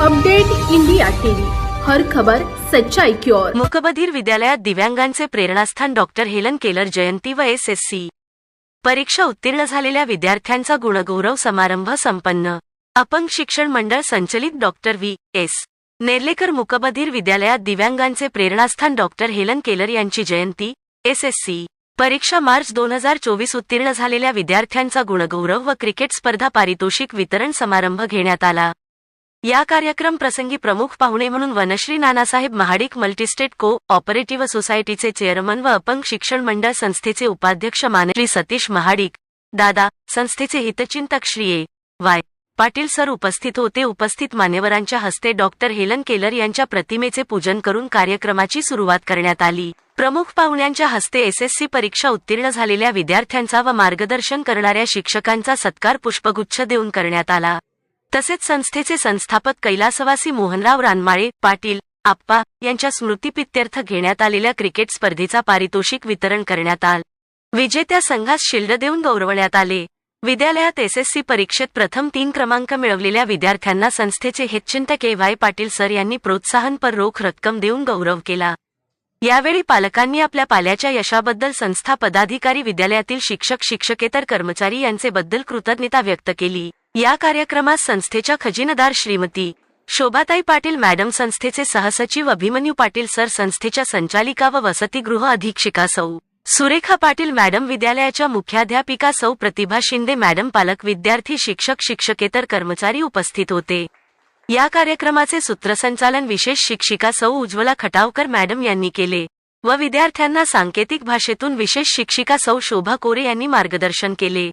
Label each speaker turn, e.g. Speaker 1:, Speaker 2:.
Speaker 1: Update India TV. हर खबर सच्चाई की ओर.
Speaker 2: मुकबधीर विद्यालयात दिव्यांगांचे प्रेरणास्थान डॉक्टर हेलन केलर जयंती व एस एस सी. परीक्षा उत्तीर्ण झालेल्या विद्यार्थ्यांचा गुणगौरव समारंभ संपन्न. अपंग शिक्षण मंडळ संचलित डॉक्टर व्ही. एस. नेर्लेकर मुकबधीर विद्यालयात दिव्यांगांचे प्रेरणास्थान डॉक्टर हेलन केलर यांची जयंती एस एस सी. परीक्षा मार्च दोन हजार चोवीस उत्तीर्ण झालेल्या विद्यार्थ्यांचा गुणगौरव व क्रिकेट स्पर्धा पारितोषिक वितरण समारंभ घेण्यात आला. या कार्यक्रम प्रसंगी प्रमुख पाहुणे म्हणून Vanashri Nanasaheb Mahadik multistate co operative सोसायटीचे चेअरमन व अपंग शिक्षण मंडळ संस्थेचे उपाध्यक्ष मानश्री सतीश महाडिक दादा संस्थेचे हितचिंतक Shri A. Y. Patil sir उपस्थित होते. उपस्थित मान्यवरांच्या हस्ते डॉक्टर हेलन केलर यांच्या प्रतिमेचे पूजन करून कार्यक्रमाची सुरुवात करण्यात आली. प्रमुख पाहुण्यांच्या हस्ते एसएससी परीक्षा उत्तीर्ण झालेल्या विद्यार्थ्यांचा व मार्गदर्शन करणाऱ्या शिक्षकांचा सत्कार पुष्पगुच्छ देऊन करण्यात आला. तसेच संस्थेचे संस्थापक कैलासवासी मोहनराव रानमाळे पाटील आप्पा यांच्या स्मृतीपित्यर्थ घेण्यात आलेल्या क्रिकेट स्पर्धेचा पारितोषिक वितरण करण्यात आलं. विजेत्या संघास शिल्ड देऊन गौरवण्यात आले. विद्यालयात एसएससी परीक्षेत प्रथम तीन क्रमांक मिळवलेल्या विद्यार्थ्यांना संस्थेचे हितचिंतक ए वाय पाटील सर यांनी प्रोत्साहनपर रोख रक्कम देऊन गौरव केला. यावेळी पालकांनी आपल्या पाल्याच्या यशाबद्दल संस्था पदाधिकारी विद्यालयातील शिक्षक शिक्षकेतर कर्मचारी यांचे बद्दल कृतज्ञता व्यक्त केली. या कार्यक्रमात संस्थेच्या खजिनदार श्रीमती शोभाताई पाटील मॅडम संस्थेचे सहसचिव अभिमन्यू पाटील सर संस्थेच्या संचालिका व वसतिगृह अधीक्षिका सौ. सुरेखा पाटील मॅडम विद्यालयाच्या मुख्याध्यापिका सौ. प्रतिभा शिंदे मॅडम पालक विद्यार्थी शिक्षक शिक्षकेतर कर्मचारी उपस्थित होते. या कार्यक्रमाचे सूत्रसंचालन विशेष शिक्षिका सौ. उज्ज्वला खटावकर मॅडम यांनी केले व विद्यार्थ्यांना सांकेतिक भाषेतून विशेष शिक्षिका सौ. शोभा कोरे यांनी मार्गदर्शन केले.